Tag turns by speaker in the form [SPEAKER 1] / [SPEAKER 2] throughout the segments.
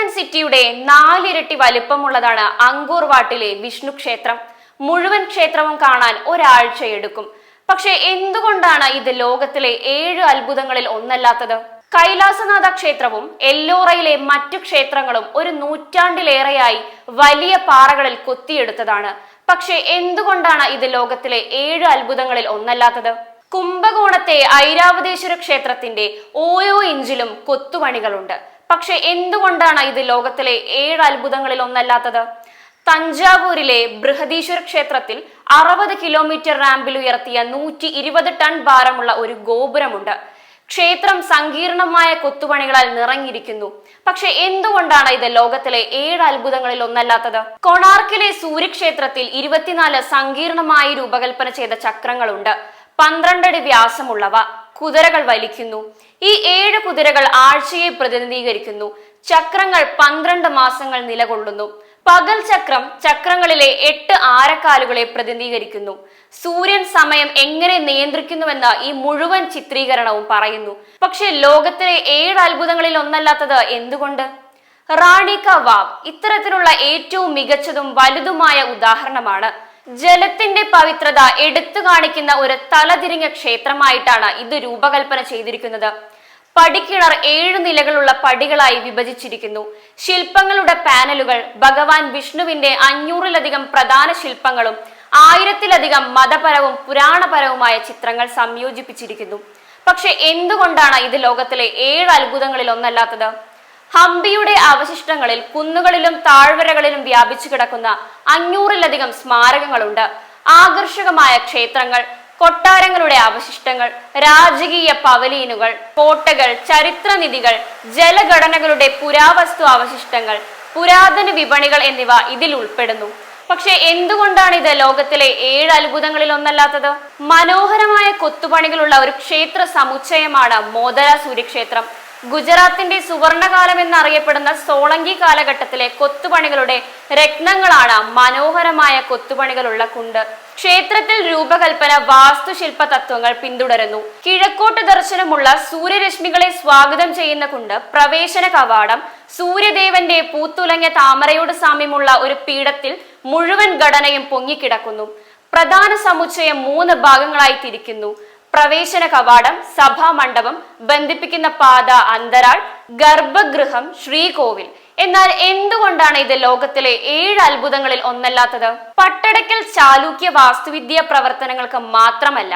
[SPEAKER 1] Vatican സിറ്റിയുടെ നാലിരട്ടി വലിപ്പമുള്ളതാണ് അങ്കൂർ വാട്ടിലെ വിഷ്ണു ക്ഷേത്രം. മുഴുവൻ ക്ഷേത്രവും കാണാൻ ഒരാഴ്ച എടുക്കും പക്ഷെ എന്തുകൊണ്ടാണ് ഇത് ലോകത്തിലെ ഏഴ് അത്ഭുതങ്ങളിൽ ഒന്നല്ലാത്തത്? കൈലാസനാഥ ക്ഷേത്രവും എല്ലോറയിലെ മറ്റു ക്ഷേത്രങ്ങളും ഒരു നൂറ്റാണ്ടിലേറെയായി വലിയ പാറകളിൽ കൊത്തിയെടുത്തതാണ്. പക്ഷെ എന്തുകൊണ്ടാണ് ഇത് ലോകത്തിലെ ഏഴ് അത്ഭുതങ്ങളിൽ ഒന്നല്ലാത്തത്? കുംഭകോണത്തെ ഐരാവതേശ്വര ക്ഷേത്രത്തിന്റെ ഓരോ ഇഞ്ചിലും കൊത്തുപണികളുണ്ട്. പക്ഷെ എന്തുകൊണ്ടാണ് ഇത് ലോകത്തിലെ ഏഴ് അത്ഭുതങ്ങളിൽ ഒന്നല്ലാത്തത്? തഞ്ചാവൂരിലെ ബൃഹദീശ്വര ക്ഷേത്രത്തിൽ അറുപത് കിലോമീറ്റർ റാമ്പിൽ ഉയർത്തിയ നൂറ്റി ഇരുപത് ടൺ ഭാരമുള്ള ഒരു ഗോപുരമുണ്ട്. ക്ഷേത്രം സങ്കീർണമായ കൊത്തുപണികളാൽ നിറഞ്ഞിരിക്കുന്നു. പക്ഷെ എന്തുകൊണ്ടാണ് ഇത് ലോകത്തിലെ ഏഴ് അത്ഭുതങ്ങളിൽ ഒന്നല്ലാത്തത്? കൊണാർക്കിലെ സൂര്യക്ഷേത്രത്തിൽ ഇരുപത്തിനാല് സങ്കീർണമായി രൂപകൽപ്പന ചെയ്ത ചക്രങ്ങളുണ്ട്. പന്ത്രണ്ടടി വ്യാസമുള്ളവ. കുതിരകൾ വലിക്കുന്നു. ഈ ഏഴ് കുതിരകൾ ആഴ്ചയെ പ്രതിനിധീകരിക്കുന്നു. ചക്രങ്ങൾ പന്ത്രണ്ട് മാസങ്ങൾ നിലകൊള്ളുന്നു. പകൽ ചക്രം ചക്രങ്ങളിലെ എട്ട് ആരക്കാലുകളെ പ്രതിനിധീകരിക്കുന്നു. സൂര്യൻ സമയം എങ്ങനെ നിയന്ത്രിക്കുന്നുവെന്ന ഈ മുഴുവൻ ചിത്രീകരണവും പറയുന്നു. പക്ഷെ ലോകത്തിലെ ഏഴ് അത്ഭുതങ്ങളിൽ ഒന്നല്ലാത്തത് എന്തുകൊണ്ട്? റാണിക വാവ് ഇത്തരത്തിലുള്ള ഏറ്റവും മികച്ചതും വലുതുമായ ഉദാഹരണമാണ് ജലത്തിന്റെ പവിത്രത എടുത്തു കാണിക്കുന്ന ഒരു തലതിരിഞ്ഞ ക്ഷേത്രമായിട്ടാണ് ഇത് രൂപകൽപ്പന ചെയ്തിരിക്കുന്നത്. പടിക്കിണർ ഏഴ് നിലകളുള്ള പടികളായി വിഭജിച്ചിരിക്കുന്നു. ശില്പങ്ങളുടെ പാനലുകൾ ഭഗവാൻ വിഷ്ണുവിന്റെ അഞ്ഞൂറിലധികം പ്രധാന ശില്പങ്ങളും ആയിരത്തിലധികം മതപരവും പുരാണപരവുമായ ചിത്രങ്ങൾ സംയോജിപ്പിച്ചിരിക്കുന്നു. പക്ഷെ എന്തുകൊണ്ടാണ് ഇത് ലോകത്തിലെ ഏഴ് അത്ഭുതങ്ങളിൽ ഒന്നല്ലാത്തത് ഹംപിയുടെ അവശിഷ്ടങ്ങളിൽ കുന്നുകളിലും താഴ്വരകളിലും വ്യാപിച്ചു കിടക്കുന്ന അഞ്ഞൂറിലധികം സ്മാരകങ്ങളുണ്ട്. ആകർഷകമായ ക്ഷേത്രങ്ങൾ കൊട്ടാരങ്ങളുടെ അവശിഷ്ടങ്ങൾ രാജകീയ പവലീനുകൾ കോട്ടകൾ ചരിത്രനിധികൾ ജലഘടനകളുടെ പുരാവസ്തു അവശിഷ്ടങ്ങൾ പുരാതന വിപണികൾ എന്നിവ ഇതിൽ ഉൾപ്പെടുന്നു. പക്ഷെ എന്തുകൊണ്ടാണ് ഇത് ലോകത്തിലെ ഏഴ് അത്ഭുതങ്ങളിൽ ഒന്നല്ലാത്തത്? മനോഹരമായ കൊത്തുപണികളുള്ള ഒരു ക്ഷേത്ര സമുച്ചയമാണ് മോദര സൂര്യക്ഷേത്രം. ഗുജറാത്തിന്റെ സുവർണകാലം എന്നറിയപ്പെടുന്ന സോളങ്കി കാലഘട്ടത്തിലെ കൊത്തുപണികളുടെ രത്നങ്ങളാണ് മനോഹരമായ കൊത്തുപണികളുള്ള കുണ്ട്. ക്ഷേത്രത്തിൽ രൂപകൽപ്പന വാസ്തുശില്പ തത്വങ്ങൾ പിന്തുടരുന്നു. കിഴക്കോട്ട് ദർശനമുള്ള സൂര്യരശ്മികളെ സ്വാഗതം ചെയ്യുന്ന കുണ്ട് പ്രവേശന കവാടം സൂര്യദേവന്റെ പൂത്തുലഞ്ഞ താമരയോട് സാമ്യമുള്ള ഒരു പീഠത്തിൽ മുഴുവൻ ഘടനയും പൊങ്ങിക്കിടക്കുന്നു. പ്രധാന സമുച്ചയം മൂന്ന് ഭാഗങ്ങളായി തിരിക്കുന്നു. പ്രവേശന കവാടം സഭാമണ്ഡപം ബന്ധിപ്പിക്കുന്ന പാത അന്തരാൾ ഗർഭഗൃഹം ശ്രീകോവിൽ. എന്നാൽ എന്തുകൊണ്ടാണ് ഇത് ലോകത്തിലെ ഏഴ് അത്ഭുതങ്ങളിൽ ഒന്നല്ലാത്തത്? പട്ടടക്കൽ ചാലൂക്യ വാസ്തുവിദ്യ പ്രവർത്തനങ്ങൾക്ക് മാത്രമല്ല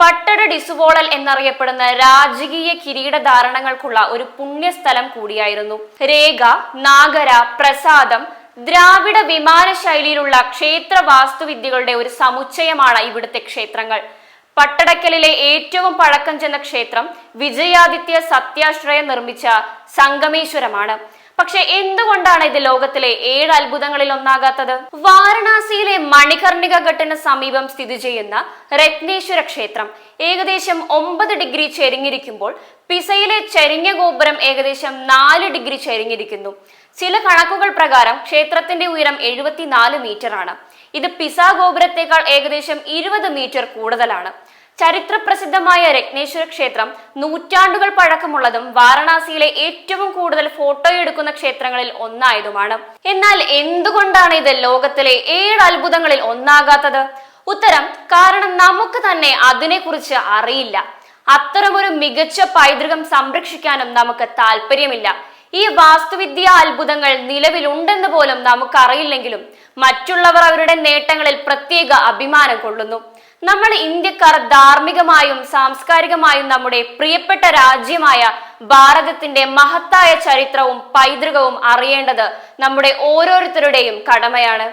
[SPEAKER 1] പട്ടട ഡിസുവോളൽ എന്നറിയപ്പെടുന്ന രാജകീയ കിരീടധാരണങ്ങൾക്കുള്ള ഒരു പുണ്യസ്ഥലം കൂടിയായിരുന്നു. രേഖ നാഗര പ്രസാദം ദ്രാവിഡ വിമാന ശൈലിയിലുള്ള ക്ഷേത്ര വാസ്തുവിദ്യകളുടെ ഒരു സമുച്ചയമാണ് ഇവിടുത്തെ ക്ഷേത്രങ്ങൾ. പട്ടടക്കലിലെ ഏറ്റവും പഴക്കം ചെന്ന ക്ഷേത്രം വിജയാദിത്യ സത്യാശ്രയം നിർമ്മിച്ച സംഗമേശ്വരമാണ്. പക്ഷെ എന്തുകൊണ്ടാണ് ഇത് ലോകത്തിലെ ഏഴ് അത്ഭുതങ്ങളിൽ ഒന്നാകാത്തത്? വാരണാസിയിലെ മണികർണിക ഘട്ടിന് സമീപം സ്ഥിതി ചെയ്യുന്ന രത്നേശ്വര ക്ഷേത്രം ഏകദേശം ഒമ്പത് ഡിഗ്രി ചെരിഞ്ഞിരിക്കുമ്പോൾ പിസയിലെ ചെരിഞ്ഞ ഗോപുരം ഏകദേശം നാല് ഡിഗ്രി ചെരിഞ്ഞിരിക്കുന്നു. ചില കണക്കുകൾ പ്രകാരം ക്ഷേത്രത്തിന്റെ ഉയരം എഴുപത്തിനാല് മീറ്റർ ആണ് ഇത് പിസ ഗോപുരത്തേക്കാൾ ഏകദേശം ഇരുപത് മീറ്റർ കൂടുതലാണ്. ചരിത്രപ്രസിദ്ധമായ രത്നേശ്വര ക്ഷേത്രം നൂറ്റാണ്ടുകൾ പഴക്കമുള്ളതും വാരണാസിയിലെ ഏറ്റവും കൂടുതൽ ഫോട്ടോ എടുക്കുന്ന ക്ഷേത്രങ്ങളിൽ ഒന്നായതുമാണ്. എന്നാൽ എന്തുകൊണ്ടാണ് ഇത് ലോകത്തിലെ ഏഴ് അത്ഭുതങ്ങളിൽ ഒന്നാകാത്തത്? ഉത്തരം കാരണം നമുക്ക് തന്നെ അതിനെക്കുറിച്ച് അറിയില്ല. അത്തരമൊരു മികച്ച പൈതൃകം സംരക്ഷിക്കാനും നമുക്ക് താല്പര്യമില്ല ഈ വാസ്തുവിദ്യ അത്ഭുതങ്ങൾ നിലവിലുണ്ടെന്ന് പോലും നമുക്കറിയില്ലെങ്കിലും മറ്റുള്ളവർ അവരുടെ നേട്ടങ്ങളിൽ പ്രത്യേക അഭിമാനം കൊള്ളുന്നു. നമ്മൾ ഇന്ത്യക്കാർ ധാർമ്മികമായും സാംസ്കാരികമായും നമ്മുടെ പ്രിയപ്പെട്ട രാജ്യമായ ഭാരതത്തിന്റെ മഹത്തായ ചരിത്രവും പൈതൃകവും അറിയേണ്ടത് നമ്മുടെ ഓരോരുത്തരുടെയും കടമയാണ്.